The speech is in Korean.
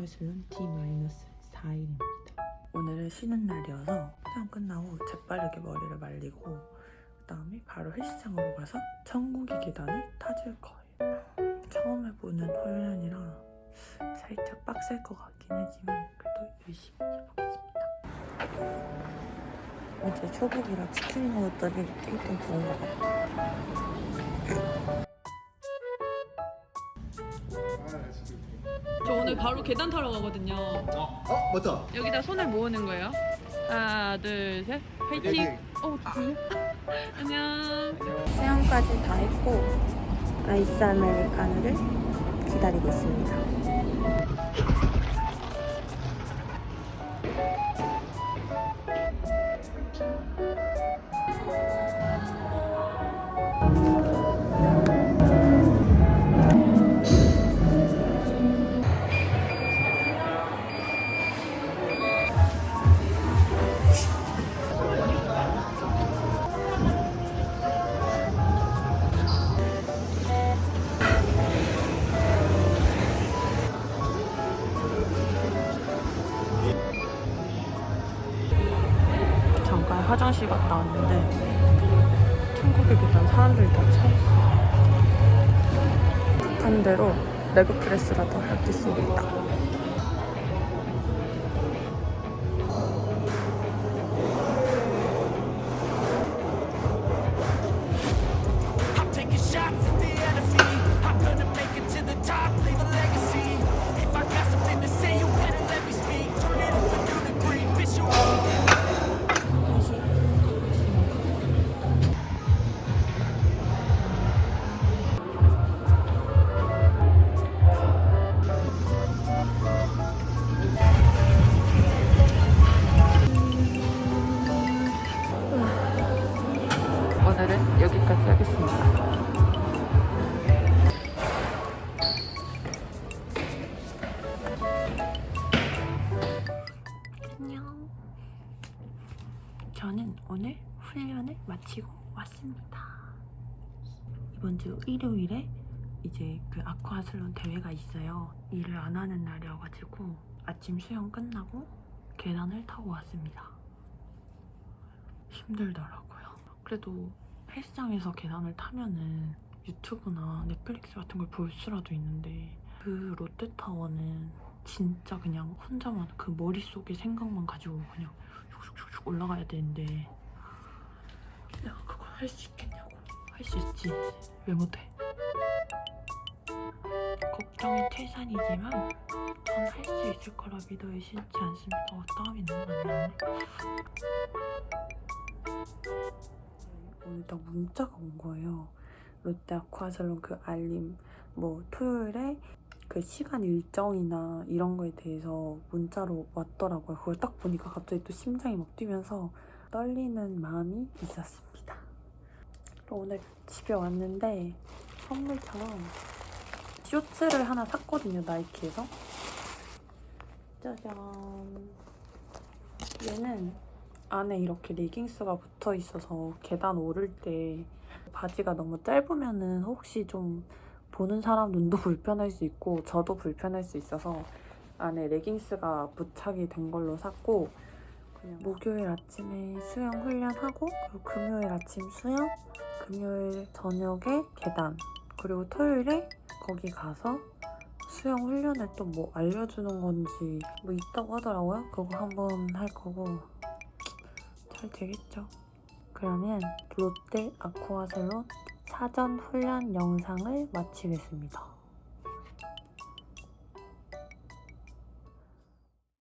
아쿠아슬론 D-4일입니다. 오늘은 쉬는 날이어서 수영 끝나고 재빠르게 머리를 말리고 그 다음에 바로 헬스장으로 가서 천국의 계단을 타줄 거예요. 처음 해보는 훈련이라 살짝 빡셀 것 같긴 하지만 그래도 열심히 해보겠습니다. 어제 초복이라 치킨 먹었더니 땡땡 부은 것 같아. 저 오늘 바로 계단 타러 가거든요. 어, 어 맞다. 여기다 손을 모으는 거예요. 하나, 둘, 셋. 파이팅. 어, 누구야? 안녕. 수영까지 다 했고 아이스 아메리카노를 기다리고 있습니다. 화장실 갔다 왔는데 천국의 계단 사람들이 다 차있어. 급한 대로 레그 프레스라도 하겠습니다 오늘은 여기까지 하겠습니다. 안녕. 저는 오늘 훈련을 마치고 왔습니다. 이번 주 일요일에 이제 그 아쿠아슬론 대회가 있어요. 일을 안 하는 날이어가지고 아침 수영 끝나고 계단을 타고 왔습니다. 힘들더라고요. 그래도 헬스장에서 계단을 타면은 유튜브나 넷플릭스 같은 걸 볼 수라도 있는데 그 롯데타워는 진짜 그냥 혼자만 그 머릿속에 생각만 가지고 그냥 슉슉슉슉 올라가야 되는데 내가 그걸 할수 있겠냐고. 할 수 있지. 왜 못해? 걱정이 태산이지만 전 할 수 있을 거라 믿어 의심치 않습니다. 어, 땀이 너무 많이 나네 오늘 딱 문자가 온 거예요. 롯데 아쿠아살론 그 알림 뭐 토요일에 그 시간 일정이나 이런 거에 대해서 문자로 왔더라고요. 그걸 딱 보니까 갑자기 또 심장이 막 뛰면서 떨리는 마음이 있었습니다. 오늘 집에 왔는데 선물처럼 쇼츠를 하나 샀거든요. 나이키에서. 짜잔. 얘는 안에 이렇게 레깅스가 붙어 있어서 계단 오를 때 바지가 너무 짧으면은 혹시 좀 보는 사람 눈도 불편할 수 있고 저도 불편할 수 있어서 안에 레깅스가 부착이 된 걸로 샀고 목요일 아침에 수영 훈련하고 그리고 금요일 아침 수영 금요일 저녁에 계단 그리고 토요일에 거기 가서 수영 훈련을 또 뭐 알려주는 건지 뭐 있다고 하더라고요. 그거 한번 할 거고 잘 되겠죠. 그러면 롯데 아쿠아슬론 사전 훈련 영상을 마치겠습니다.